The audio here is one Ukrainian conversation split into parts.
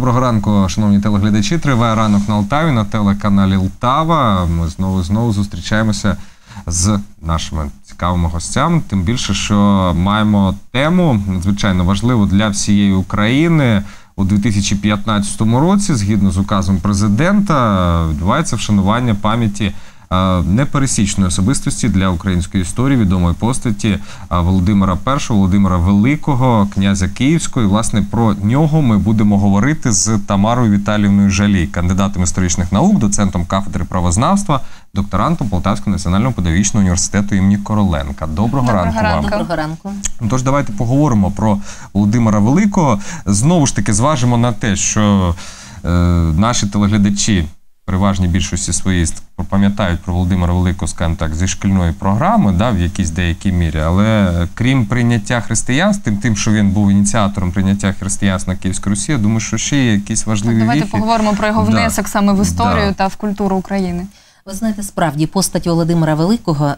Доброго ранку, шановні телеглядачі. Триває ранок на Алтаві на телеканалі Лтава. Ми знову знову зустрічаємося з нашими цікавими гостями. Тим більше, що маємо тему надзвичайно важливу для всієї України. У 2015 році, згідно з указом президента, відбувається вшанування пам'яті непересічної особистості для української історії відомої постаті е, Володимира І, Володимира Великого, князя Київського. І, власне, про нього ми будемо говорити з Тамарою Віталіївною Жалій, кандидатом історичних наук, доцентом кафедри правознавства, докторантом Полтавського національного педагогічного університету імені Короленка. Доброго, Доброго ранку ранку. вам. Доброго ранку. Тож давайте поговоримо про Володимира Великого. Знову ж таки, зважимо на те, що е, наші телеглядачі переважній більшості своїй пам'ятають про Володимира Великого, скажімо так, зі шкільної програми, да, в якійсь деякій мірі. Але крім прийняття християнства, тим, тим, що він був ініціатором прийняття християнства на Київську Русі, я думаю, що ще є якісь важливі Давайте віхи. поговоримо про його Да. внесок саме в історію Да. та в культуру України. Ви знаєте, справді постать Володимира Великого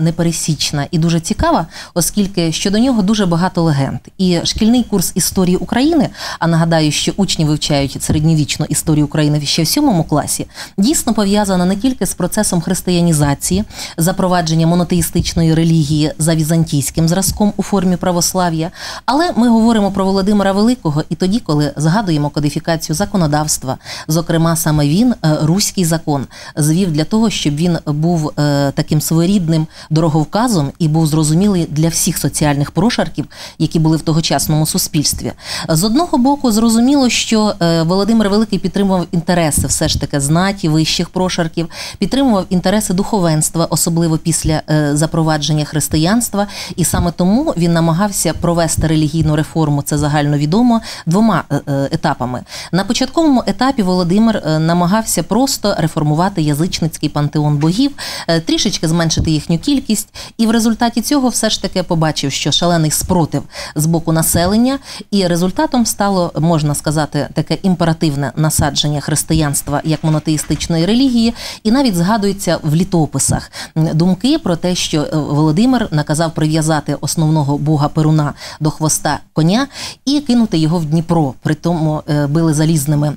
непересічна і дуже цікава, оскільки щодо нього дуже багато легенд. І шкільний курс історії України, а нагадаю, що учні вивчають середньовічну історію України ще в сьомому класі, дійсно пов'язана не тільки з процесом християнізації, запровадження монотеїстичної релігії за візантійським зразком у формі православ'я, але ми говоримо про Володимира Великого і тоді, коли згадуємо кодифікацію законодавства, зокрема саме він, е, руський закон, звів для того, щоб він був е, таким своєрідним дороговказом і був зрозумілий для всіх соціальних прошарків, які були в тогочасному суспільстві. З одного боку, зрозуміло, що е, Володимир Великий підтримував інтереси все ж таки знаті вищих прошарків, підтримував інтереси духовенства, особливо після е, запровадження християнства, і саме тому він намагався провести релігійну реформу. Це загальновідомо двома етапами. На початковому етапі Володимир намагався просто реформувати язичницький пантеон богів, е, трішечки зменшити їхню кількість, і в результаті цього все ж таки побачив, що шалений спротив з боку населення, і результатом стало, можна сказати, таке імперативне насадження християнства як монотеїстичної релігії, і навіть згадується в літописах думки про те, що е, Володимир наказав прив'язати основного бога Перуна до хвоста коня і кинути його в Дніпро. При тому е, били залізними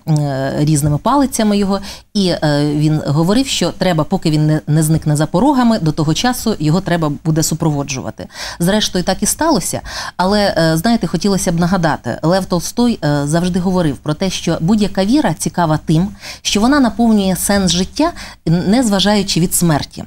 різними палицями його, і він говорив, що треба, поки він не, не зникне за порогами, до того часу його треба буде супроводжувати. Зрештою, так і сталося. Але е, знаєте, хотілося б нагадати, Лев Толстой е, завжди говорив про те, що будь-яка віра цікава тим, що вона наповнює сенс життя, не зважаючи від смерті.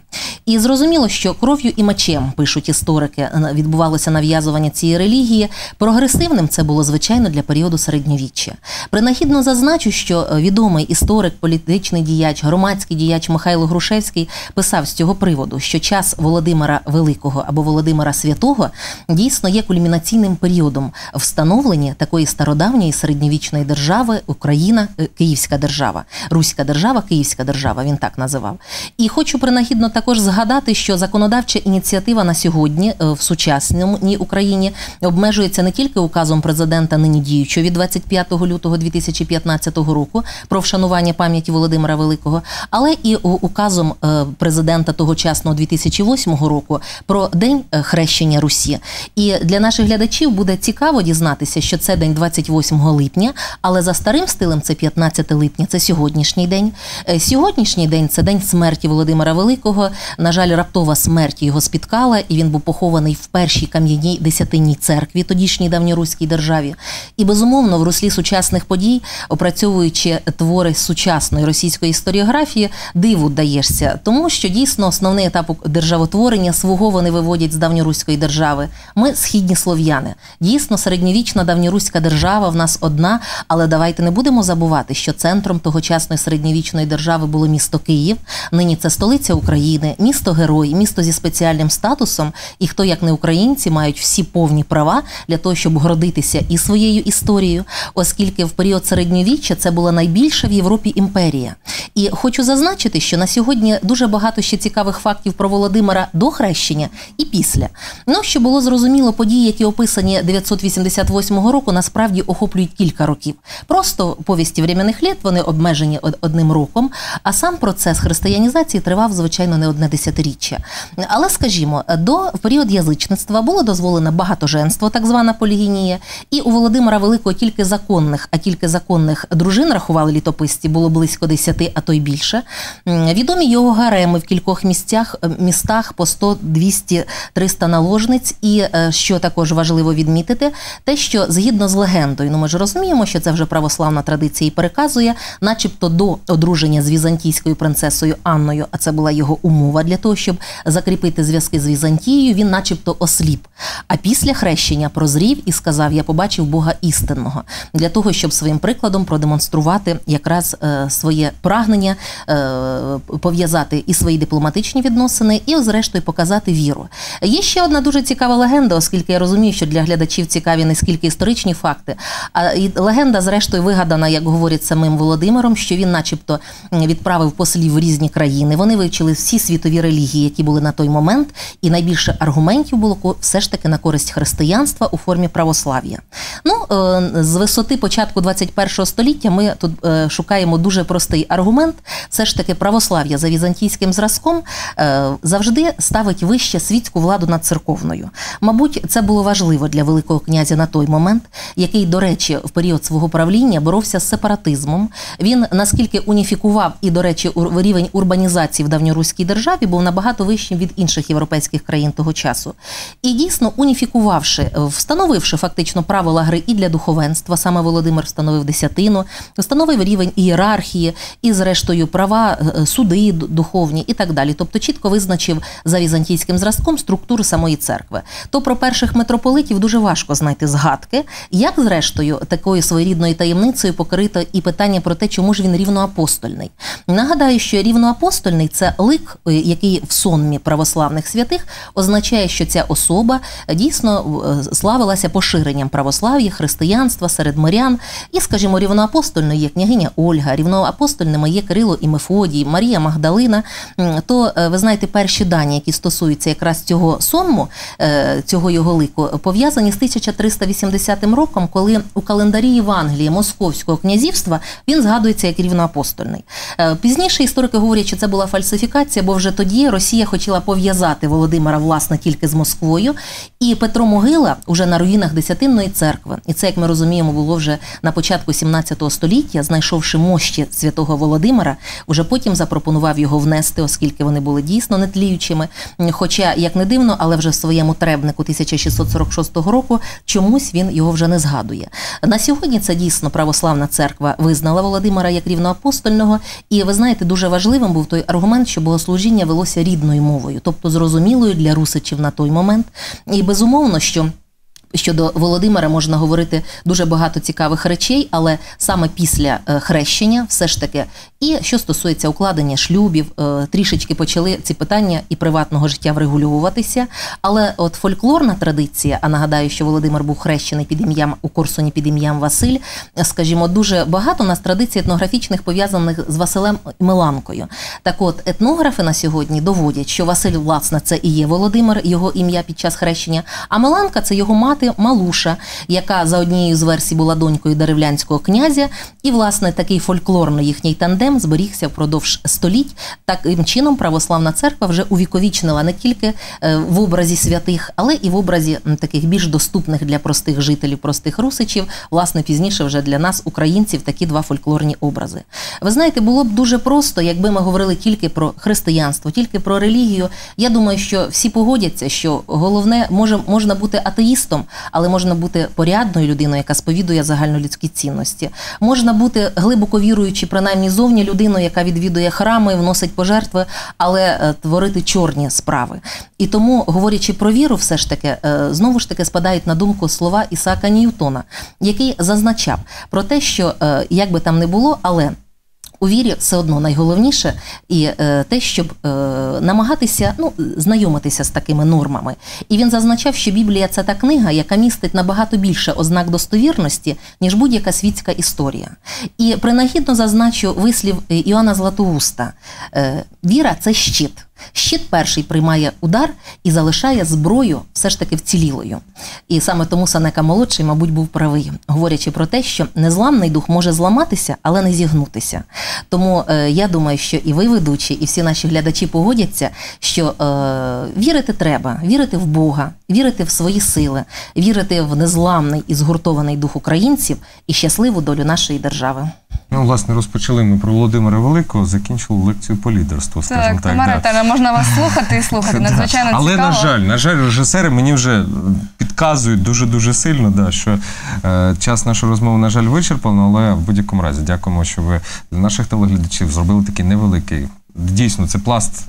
І зрозуміло, що кров'ю і мечем, пишуть історики, відбувалося нав'язування цієї релігії. Прогресивним це було звичайно для періоду середньовіччя. Принагідно зазначу, що е, відомий історик, політичний діяч, громадський діяч Михайло Грушевський писав з цього приводу, що час Володимира Великого або Володимира Святого дійсно є кульмінаційним періодом встановлення такої стародавньої середньовічної держави Україна, е, Київська держава, Руська держава, Київська держава. Він так називав. І хочу принагідно також згадати, що законодавча ініціатива на сьогодні е, в сучасній Україні обмежується не тільки указом президента нині діючого від 25 лютого 2015 року про вшанування пам'яті Володимира Великого, але і указом е, президента тогочасного 2008 року про день е, хрещення Русі. І для наших глядачів буде цікаво дізнатися, що це день 28 липня, але за старим стилем це 15 липня, це сьогоднішній день. Сьогоднішній день це день смерті Володимира Великого. На жаль, раптова смерть його спіткала, і він був похований в першій кам'яній десятинній церкві, тодішній давньоруській державі. І безумовно, в руслі сучасних подій, опрацьовуючи твори сучасної російської історіографії, диву даєшся, тому що дійсно основний етап державотворення свого вони виводять з давньоруської держави. Ми східні слов'яни. Дійсно, середньовічна давньоруська держава в нас одна, але давайте не будемо забувати, що центром тогочасної середньовічної держави було місто Київ. Нині це столиця України, місто герой, місто зі спеціальним статусом. І хто як не українці мають всі повні права для того, щоб гордитися і своєю історією, оскільки в період середньовіччя це була найбільша в Європі імперія. І хочу зазначити, що на сьогодні дуже багато ще цікавих фактів про Володимира до хрещення і після. Ну, що було зрозуміло, події, які описані 988 року, насправді охоплюють кілька років. Просто повісті временних літ вони обмежені одним роком, а сам процес християнізації тривав, звичайно, не одне десятиріччя. Але скажімо, до в період язичництва було дозволено багатоженство, так звана полігінія, і у Володимира Великого тільки законних, а тільки законних дружин рахували літописці, було близько десяти, а то й більше. Відомі його гареми в кількох місцях, е, містах по 100, 200, 300 наложниць. І е, що також важливо відмітити, те, що згідно з легендою, ну ми ж розуміємо, що це вже православна традиція і переказує, начебто до одруження з візантійською принцесою Анною, а це була його умова для того, щоб закріпити зв'язки з Візантією, він начебто осліп. А після хрещення прозрів і сказав: Я побачив Бога істинного для того, щоб своїм прикладом продемонструвати якраз е, своє прагнення е, пов'язати і свої дипломатичні відносини, і, зрештою, показати віру. Є ще одна дуже цікава легенда, оскільки я розумію, що для глядачів цікаві не скільки історичні факти, а легенда, зрештою, вигадана, як говорять самим Володимиром, що він, начебто, відправив послів в різні країни. Вони вивчили всі світові релігії, які були на той момент, і найбільше аргументів було все ж таки на користь християнства у формі православ'я. Ну, е, з висоти початку 21 століття ми тут е, шукаємо дуже простий аргумент. Все ж таки, православ'я за візантійським зразком е, завжди ставить вище світську владу над церковною. Мабуть, це було важливо для Великого князя на той момент, який, до речі, в період свого правління боровся з сепаратизмом. Він наскільки уніфікував і, до речі, рівень урбанізації в давньоруській державі був набагато вищим від інших європейських країн того часу. І дійсно уніфікувавши, е, встановивши фактично правила гри і для духовенства, саме Володимир встановив десятину, встановив рівень ієрархії і, зрештою, права е, суди духовні і так далі. Тобто чітко визначив за візантійським зразком структуру самої церкви. То про перших митрополитів дуже важко знайти згадки, як зрештою такою своєрідною таємницею покрито і питання про те, чому ж він рівноапостольний. Нагадаю, що рівноапостольний це лик, е, який в сонмі православних святих означає, що ця особа дійсно е, славилася поширенням православ'я, християнства серед мирян. І, скажімо, рівноапостольною є княгиня Ольга, рівноапостольними є Кирило і Мефодій, Марія Магдалина. То е, ви знаєте, перші дані, які стосуються якраз цього сонму, е, цього його лику, пов'язані з 1380 роком, коли у календарі Євангелії Московського князівства він згадується як рівноапостольний. Е, Пізніше історики говорять, що це була фальсифікація, бо вже тоді Росія хотіла пов'язати Володимира власне тільки з Москвою, і Петро Могила уже на руїнах Десятинної церкви, і це, як ми розуміємо, було вже на початку 17 століття, знайшовши мощі святого Володимира, уже потім запропонував його внести, оскільки вони були дійсно нетліючими. Хоча, як не дивно, але вже в своєму требнику 1646 року чомусь він його вже не згадує. На сьогодні це дійсно православна церква визнала Володимира як рівноапостольного, і ви знаєте, дуже важливим був той аргумент, що богослужіння велося рідною мовою, тобто зрозумілою для русичів на той момент. І безумовно, що. Щодо Володимира можна говорити дуже багато цікавих речей, але саме після е, хрещення, все ж таки, і що стосується укладення шлюбів, е, трішечки почали ці питання і приватного життя врегулюватися. Але от фольклорна традиція, а нагадаю, що Володимир був хрещений під ім'ям у Корсуні під ім'ям Василь, скажімо, дуже багато у нас традицій етнографічних пов'язаних з Василем Миланкою. Так от етнографи на сьогодні доводять, що Василь, власне, це і є Володимир, його ім'я під час хрещення, а Миланка це його мати Малуша, яка за однією з версій була донькою деревлянського князя. І, власне, такий фольклорний їхній тандем зберігся впродовж століть. Таким чином православна церква вже увіковічнила не тільки е, в образі святих, але і в образі таких більш доступних для простих жителів, простих русичів, власне, пізніше вже для нас, українців, такі два фольклорні образи. Ви знаєте, було б дуже просто, якби ми говорили тільки про християнство, тільки про релігію. Я думаю, що всі погодяться, що головне може можна бути атеїстом, але можна бути порядною людиною, яка сповідує загальнолюдські цінності. Можна бути глибоко віруючи, принаймні зовні людиною, яка відвідує храми, вносить пожертви, але е, творити чорні справи. І тому, говорячи про віру, все ж таки, е, знову ж таки спадають на думку слова Ісаака Ньютона, який зазначав про те, що е, як би там не було, але у вірі все одно найголовніше і е, те, щоб е, намагатися ну, знайомитися з такими нормами. І він зазначав, що Біблія це та книга, яка містить набагато більше ознак достовірності, ніж будь-яка світська історія. І принагідно зазначу вислів Іоанна Златоуста: е, віра це щит. Щит перший приймає удар і залишає зброю все ж таки вцілілою. І саме тому Санека молодший, мабуть, був правий, говорячи про те, що незламний дух може зламатися, але не зігнутися. Тому е, я думаю, що і ви, ведучі, і всі наші глядачі погодяться, що е, вірити треба, вірити в Бога, вірити в свої сили, вірити в незламний і згуртований дух українців і щасливу долю нашої держави. Ну, власне, розпочали ми про Володимира Великого, закінчили лекцію по лідерству, скажімо Так, так. Тамара да. Можна вас слухати і слухати. Надзвичайно Але, на жаль, на жаль, режисери мені вже підказують дуже-дуже сильно, да, що е, час нашої розмови, на жаль, вичерпано, але в будь-якому разі дякуємо, що ви для наших телеглядачів зробили такий невеликий. Дійсно, це пласт,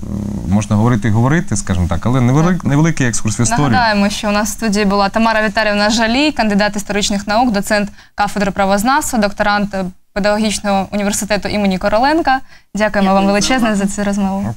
можна говорити і говорити, скажімо так, але невелик, невеликий екскурс в історію. Нагадаємо, що у нас в студії була Тамара Віталіївна Жалій, кандидат історичних наук, доцент кафедри правознавства, докторант педагогічного університету імені Короленка. Дякуємо вам величезне за цю розмову.